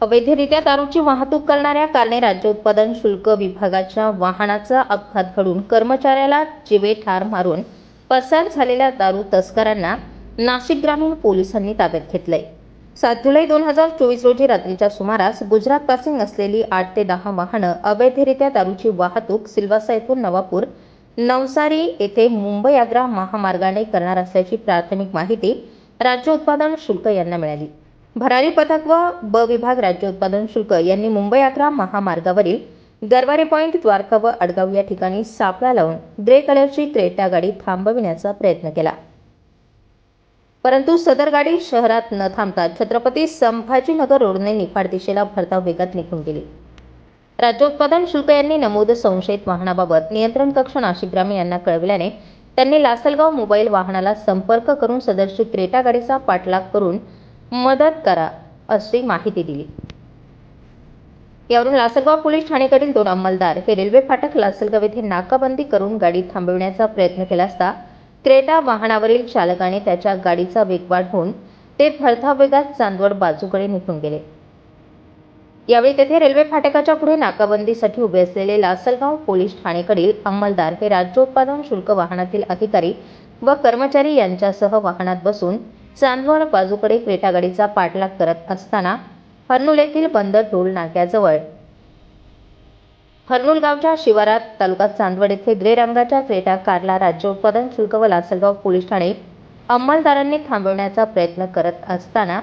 अवैधरित्या दारूची वाहतूक करणाऱ्या कारने राज्य उत्पादन शुल्क विभागाच्या वाहनाचा अपघात घडून कर्मचाऱ्याला जिवे ठार मारून पसार झालेल्या दारू तस्करांना नाशिक ग्रामीण पोलिसांनी ताब्यात घेतलंय. सात जुलै दोन हजार चोवीस रोजी रात्रीच्या सुमारास गुजरात पासिंग असलेली आठ ते दहा वाहनं अवैधरित्या दारूची वाहतूक सिल्वासा येथून नवापूर नवसारी येथे मुंबई आग्रा महामार्गाने करणार असल्याची प्राथमिक माहिती राज्य उत्पादन शुल्क यांना मिळाली. भरारी पथक व ब विभाग राज्य उत्पादन शुल्क यांनी मुंबई अकरा महामार्गावरील गरवारे पॉईंट द्वारका व अडगाव या ठिकाणी सापळा लावून ग्रे कलरची क्रेटा गाडी थांबविण्याचा प्रयत्न केला. परंतु सदर गाडी शहरात न थांबता छत्रपती संभाजीनगर रोडने निफाड दिशेला भरधाव वेगात निघून गेली. राज्य उत्पादन शुल्क यांनी नमूद संशयित वाहनाबाबत नियंत्रण कक्ष नाशिक ग्रामीण यांना कळविल्याने त्यांनी लासलगाव मोबाईल वाहनाला संपर्क करून सदरची क्रेटा गाडीचा पाठलाग करून मदत करा अशी माहिती दिली. यावरून लासलगाव पोलीस ठाणेकडील दोन अंमलदार हे रेल्वे फाटक लासलगाव येथे नाकाबंदी करून गाडी थांबविण्याचा प्रयत्न केला असता क्रेटा वाहनावरील चालकाने त्याच्या गाडीचा वेग वाढवून ते भरधाव वेगात चांदवड बाजूकडे निघून गेले. यावेळी तेथे रेल्वे फाटकाच्या पुढे नाकाबंदीसाठी उभे असलेले लासलगाव पोलीस ठाणेकडील अंमलदार हे राज्य उत्पादन शुल्क वाहनातील अधिकारी व कर्मचारी यांच्यासह वाहनात बसून चांदवड बाजूकडे क्रेटा गाडीचा पाठलाग करत असताना हर्नुल येथील बंदर टोल नाक्याजवळ. हर्नुल गावच्या शिवारात तालुका चांदवड येथे ग्रे रंगाच्या क्रेटा कारला राज्य उत्पादन शुल्क व लासलगाव पोलीस ठाणे अंमलदारांनी थांबवण्याचा प्रयत्न करत असताना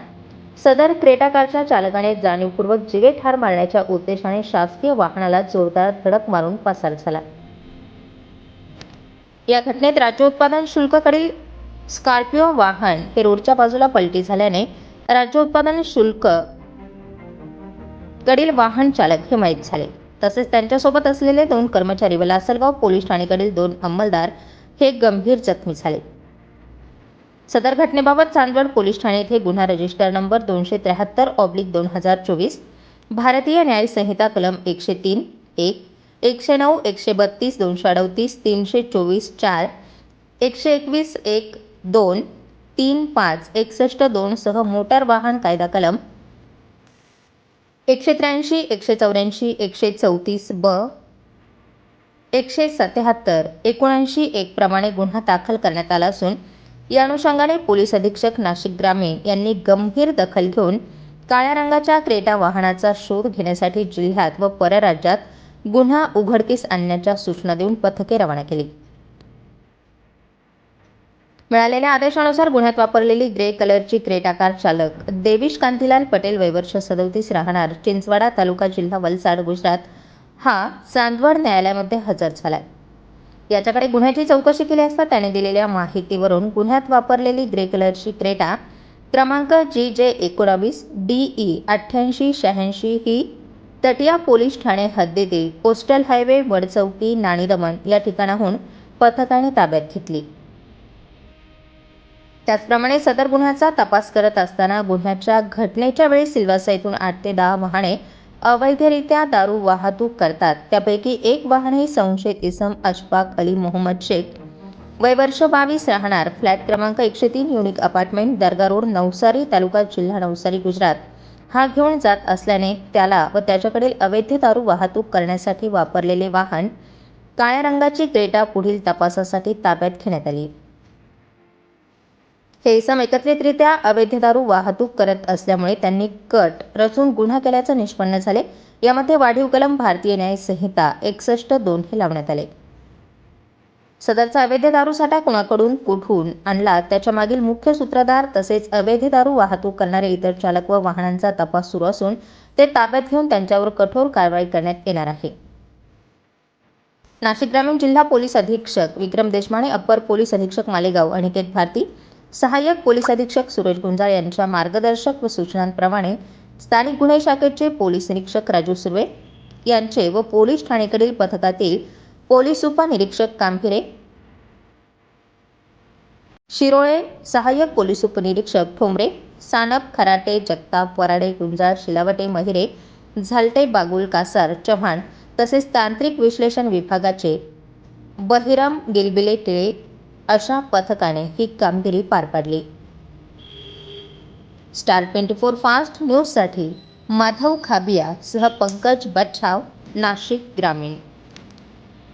सदर क्रेटा कारच्या चालकाने जाणीवपूर्वक जिवे ठार मारण्याच्या उद्देशाने शासकीय वाहनाला जोरदार धडक मारून पसार झाला. या घटनेत राज्य उत्पादन शुल्ककडील स्कॉर्पिओ वाहन हे रोडच्या बाजूला पलटी झाल्याने राज्य उत्पादन शुल्क कडील वाहन चालक हे माहीत झाले. तसेच त्यांच्यासोबत असलेले दोन कर्मचारी व लासलगाव पोलीस ठाणेकडील दोन अंमलदार हे गंभीर जखमी झाले. सदर घटनेबाबत चांदवड पोलीस ठाणे येथे गुन्हा रजिस्टर नंबर दोनशे त्र्याहत्तर ऑब्लिक दोन हजार चोवीस भारतीय न्याय संहिता कलम एकशे तीन एक एकशे नऊ एकशे बत्तीस दोनशे अडतीस तीनशे चोवीस चार एकशे एकवीस एक दोन तीन पाच एकसष्ट दोनसह मोटार वाहन कायदा कलम एकशे त्र्याऐंशी एकशे चौऱ्याऐंशी एकशे चौतीस ब एकशे सत्याहत्तर एकोणऐंशी एक प्रमाणे गुन्हा दाखल करण्यात आला असून या अनुषंगाने पोलीस अधीक्षक नाशिक ग्रामीण यांनी गंभीर दखल घेऊन काळ्या रंगाच्या क्रेटा वाहनाचा शोध घेण्यासाठी जिल्ह्यात व परराज्यात गुन्हा उघडकीस आणण्याच्या सूचना देऊन पथके रवाना केली. मिळालेल्या आदेशानुसार गुन्ह्यात वापरलेली ग्रे कलरची क्रेटाकार चालक देविश कांतीलाल पटेल वयवर्ष सदोतीस राहणार. चिंचवाडा तालुका जिल्हा वलसाड गुजरात. हा चांदवड न्यायालयामध्ये हजर झालाय. याच्याकडे गुन्ह्याची चौकशी केली असता त्याने दिलेल्या माहितीवरून गुन्ह्यात वापरलेली ग्रे कलरची क्रेटा क्रमांक जी जे एकोणावीस डी ई अठ्ठ्याऐंशी शहाऐंशी ही तटिया पोलीस ठाणे हद्दीतील कोस्टल हायवे वडचौकी नाणीदमन या ठिकाणाहून पथकाने ताब्यात घेतली. त्याचप्रमाणे सदर गुन्ह्याचा तपास करत असताना गुन्ह्याच्या घटनेच्या वेळी सिल्वासा येथून आठ ते दहा वाहने अवैधरित्या दारू वाहतूक करतात. त्यापैकी एक वाहन हे संशयित इसम अशफाक अली मोहम्मद शेख वय वर्ष बावीस राहणार. फ्लॅट क्रमांक एकशे तीन unique apartment Dargah road Navsari तालुका जिल्हा नवसारी गुजरात. हा घेऊन जात असल्याने त्याला व त्याच्याकडील अवैध दारू वाहतूक करण्यासाठी वापरलेले वाहन काळ्या रंगाची क्रेटा पुढील तपासासाठी ताब्यात घेण्यात आली. हे इसम एकत्रितरित्या अवैध दारू वाहतूक करत असल्यामुळे त्यांनी कट रचून गुन्हा केल्याचं निष्पन्न झाले. यामध्ये वाढीव कलम भारतीय न्याय संहिता एकसष्ट दोन हे लावण्यात आले. सदरचा अवैध दारू साठा कुणाकडून कुठून आणला? त्याच्या मागील मुख्य सूत्रधार तसेच अवैध दारू वाहतूक करणारे इतर चालक व वाहनांचा तपास सुरू असून ते ताब्यात घेऊन त्यांच्यावर कठोर कारवाई करण्यात येणार आहे. नाशिक ग्रामीण जिल्हा पोलीस अधीक्षक विक्रम देशमाने अप्पर पोलीस अधीक्षक मालेगाव अनिकेत भारती सहाय्यक पोलीस अधीक्षक सुरेश गुंजाळ यांच्या मार्गदर्शक व सूचनांप्रमाणे स्थानिक गुन्हे शाखेचे पोलीस निरीक्षक राजू सुर्वे यांचे व पोलीस ठाणेकडील पथकातील पोलीस उपनिरीक्षक कामफिरे शिरोळे सहाय्यक पोलीस उपनिरीक्षक ठोंबरे सानप खराटे जगताप वराडे गुंजाळ शिलावटे महिरे झालटे बागुल कासार चव्हाण तसेच तांत्रिक विश्लेषण विभागाचे बहिरम गिलबिले टिळे अशा पथकाने ही कामगिरी पार पाडली. स्टार ट्वेंटी फोर फास्ट न्यूजसाठी माधव खाबिया सह पंकज बच्छाव नाशिक ग्रामीण.